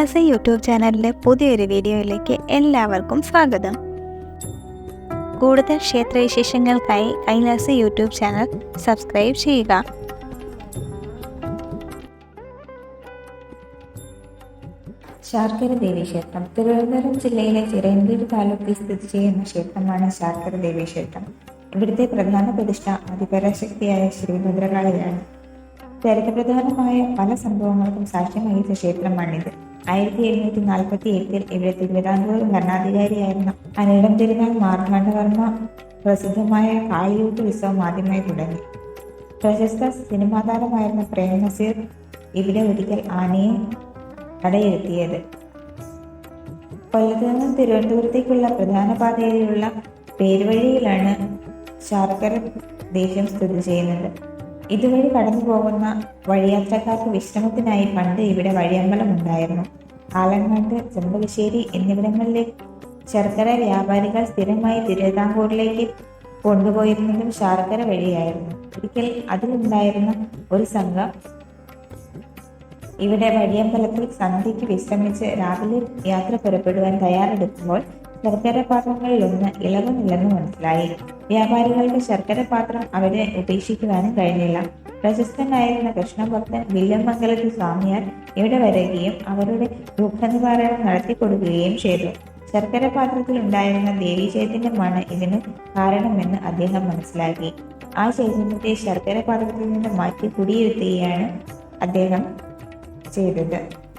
Kailasa YouTube ചാനലിലെ പുതിയൊരു വീഡിയോയിലേക്ക് എല്ലാവർക്കും സ്വാഗതം. കൂടുതൽ ക്ഷേത്രവിശേഷങ്ങൾക്കായി കൈലാസ യൂട്യൂബ് ചാനൽ സബ്സ്ക്രൈബ് ചെയ്യുക. ശാർക്കര ദേവി ക്ഷേത്രം. തിരുവനന്തപുരം ജില്ലയിലെ ചിറയൻകീഴ് താലൂക്കിൽ സ്ഥിതി ചെയ്യുന്ന ക്ഷേത്രമാണ് ശാർക്കര ദേവി ക്ഷേത്രം. ഇവിടുത്തെ പ്രധാന പ്രതിഷ്ഠ അതിപരാശക്തിയായ ശ്രീഭദ്രകാളിയാണ് ചരിത്രപ്രധാനമായ പല സംഭവങ്ങൾക്കും സാക്ഷ്യം വഹിച്ച ക്ഷേത്രമാണിത്. ആയിരത്തി എഴുന്നൂറ്റി നാൽപ്പത്തി എട്ടിൽ ഇവിടെ തിരുവിതാംകൂർ ഭരണാധികാരിയായിരുന്ന അനിടം തിരുനാൾ മാർത്താണ്ഡവർമ്മ പ്രസിദ്ധമായ കാളിയൂട്ട് ഉത്സവം ആദ്യമായി തുടങ്ങി. പ്രശസ്ത സിനിമാ താരമായിരുന്ന പ്രേംനസീർ ഇവിടെ ഒരിക്കൽ ആനയെ കടയിരുത്തിയത് കൊല്ലത്ത് നിന്നും തിരുവനന്തപുരത്തേക്കുള്ള പ്രധാന പാതയിലുള്ള പേരുവഴിയിലാണ് ശാർക്കര ദേശം സ്ഥിതി ചെയ്യുന്നത്. ഇതുവഴി കടന്നു പോകുന്ന വഴിയാത്രക്കാർക്ക് വിശ്രമത്തിനായി പണ്ട് ഇവിടെ വഴിയമ്പലം ഉണ്ടായിരുന്നു. ആലങ്ങാട്ട് ചെമ്പകശ്ശേരി എന്നിവിടങ്ങളിലെ ശർക്കര വ്യാപാരികൾ സ്ഥിരമായി തിരുവിതാംകൂറിലേക്ക് കൊണ്ടുപോയിരുന്നതും ശാർക്കര വഴിയായിരുന്നു. ഒരിക്കൽ അതിലുണ്ടായിരുന്ന ഒരു സംഘം ഇവിടെ വഴിയമ്പലത്തിൽ സന്ധ്യയ്ക്ക് വിശ്രമിച്ച് രാവിലെ യാത്ര പുറപ്പെടുവാൻ തയ്യാറെടുക്കുമ്പോൾ ശർക്കര പാത്രങ്ങളിലൊന്ന് ഇളകുന്നില്ലെന്ന് മനസ്സിലായി. വ്യാപാരികൾക്ക് ശർക്കര പാത്രം അവരെ ഉപേക്ഷിക്കുവാനും കഴിഞ്ഞില്ല. പ്രശസ്തനായിരുന്ന കൃഷ്ണഭക്തൻ വില്യമംഗലത്ത് സ്വാമിയാർ ഇവിടെ വരികയും അവരുടെ ദുഃഖനിവാരണം നടത്തി കൊടുക്കുകയും ചെയ്തു. ശർക്കര പാത്രത്തിൽ ഉണ്ടായിരുന്ന ദേവി ചൈതന്യമാണ് ഇതിന് കാരണമെന്ന് അദ്ദേഹം മനസ്സിലാക്കി. ആ ചൈതന്യത്തെ ശർക്കര പാത്രത്തിൽ നിന്ന് മാറ്റി കുടിയിരുത്തുകയാണ് അദ്ദേഹം ചെയ്തത്.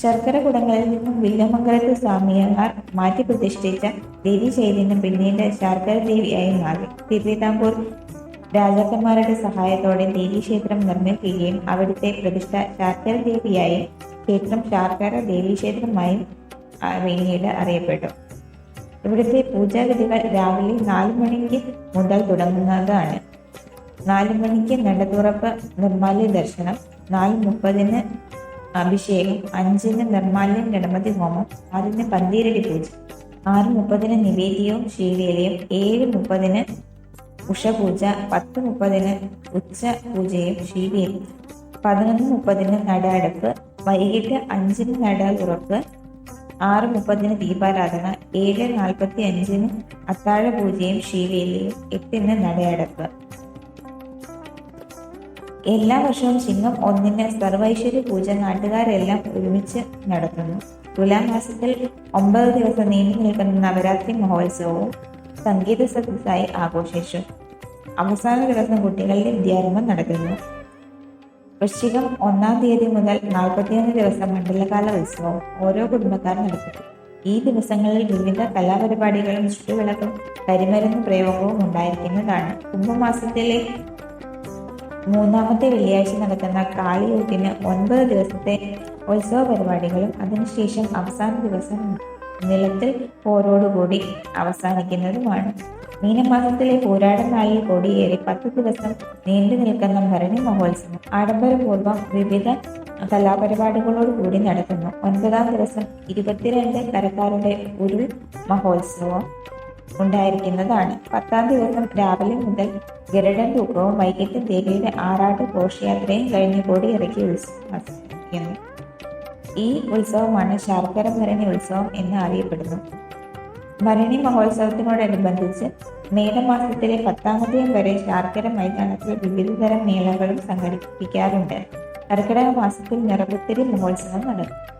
ശർക്കര കുടങ്ങളിൽ നിന്നും വില്യമംഗലത്ത് സ്വാമിയന്മാർ മാറ്റി പ്രതിഷ്ഠിച്ച ദേവി ചൈതന്യം പിന്നീട് ശർക്കര ദേവിയായി മാറി. തിരുവിതാംകൂർ രാജാക്കന്മാരുടെ സഹായത്തോടെ ദേവീക്ഷേത്രം നിർമ്മിക്കുകയും അവിടുത്തെ പ്രതിഷ്ഠ ശർക്കര ദേവിയായി ക്ഷേത്രം ശർക്കര ദേവി ക്ഷേത്രമായി പിന്നീട് അറിയപ്പെട്ടു. ഇവിടുത്തെ പൂജാഗതികൾ രാവിലെ നാല് മണിക്ക് മുതൽ തുടങ്ങുന്നതാണ്. നാല് മണിക്ക് നടതുറപ്പ് നിർമ്മാല്യ ദർശനം നാല് മുപ്പതിന് അഭിഷേകം അഞ്ചിന് നിർമാല്യം ഗണപതി ഹോമം ആറിന് പന്തീരടി പൂജ ആറ് മുപ്പതിന് നിവേദ്യവും ശ്രീവേലയും ഏഴ് മുപ്പതിന് ഉഷപൂജ പത്ത് മുപ്പതിന് ഉച്ച പൂജയും ശ്രീവേലി പതിനൊന്ന് മുപ്പതിന് നടയടപ്പ് വൈകിട്ട് അഞ്ചിന് നട ഉറപ്പ് ആറ് മുപ്പതിന് ദീപാരാധന ഏഴ് നാൽപ്പത്തി അഞ്ചിന് അത്താഴ പൂജയും ശ്രീവേലിയും എട്ടിന് നടയടപ്പ്. എല്ലാ വർഷവും ചിങ്ങം ഒന്നിന് സർവൈശ്വര്യ പൂജ നാട്ടുകാരെല്ലാം ഒരുമിച്ച് നടത്തുന്നു. തുലാമാസത്തിൽ ഒമ്പത് ദിവസം നീണ്ടു നിൽക്കുന്ന നവരാത്രി മഹോത്സവവും സംഗീത സദസ്സായി ആഘോഷിച്ചു. അവസാന ദിവസം കുട്ടികളുടെ വിദ്യാരംഭം നടക്കുന്നു. വൃശ്ചികം ഒന്നാം തീയതി മുതൽ നാൽപ്പത്തിയൊന്ന് ദിവസം മണ്ഡലകാല ഉത്സവം ഓരോ കുടുംബക്കാർ നടത്തും ഈ ദിവസങ്ങളിൽ വിവിധ കലാപരിപാടികളും ചുറ്റുവിളക്കും കരിമരുന്ന് പ്രയോഗവും ഉണ്ടായിരിക്കുന്നതാണ്. കുംഭമാസത്തിലെ മൂന്നാമത്തെ വെള്ളിയാഴ്ച നടക്കുന്ന കാളിയൂട്ടിന് ഒൻപത് ദിവസത്തെ ഉത്സവ പരിപാടികളും അതിനുശേഷം അവസാന ദിവസം നിലത്തിൽ പോരോടുകൂടി അവസാനിക്കുന്നതുമാണ്. മീനമാസത്തിലെ പോരാട നാളിൽ കൊടിയേറി പത്ത് ദിവസം നീണ്ടു നിൽക്കുന്ന ഭരണി മഹോത്സവം ആഡംബരപൂർവം വിവിധ കലാപരിപാടികളോടുകൂടി നടത്തുന്നു ഒൻപതാം ദിവസം ഇരുപത്തിരണ്ട് കരക്കാരുടെ ഉരുൾ മഹോത്സവം ഉണ്ടായിരിക്കുന്നതാണ്. പത്താം ദിവസം രാവിലെ മുതൽ ഗരുഡൻ തൂക്കവും വൈകിട്ട് ദേവിയുടെ ആറാട്ട് ഘോഷയാത്രയും കഴിഞ്ഞ് കൊടിയിറക്കി ഉത്സവം ആസ്വദിക്കുന്നു ഈ ഉത്സവമാണ് ശർക്കര ഭരണി ഉത്സവം എന്ന് അറിയപ്പെടുന്നു. ഭരണി മഹോത്സവത്തിനോടനുബന്ധിച്ച് മേടമാസത്തിലെ പത്താമതയും വരെ ശാർക്കര മൈതാനത്തിൽ വിവിധതരം മേളകളും സംഘടിപ്പിക്കാറുണ്ട്. കർക്കിടക മാസത്തിൽ നിറപുത്തിരി മഹോത്സവം നടക്കും.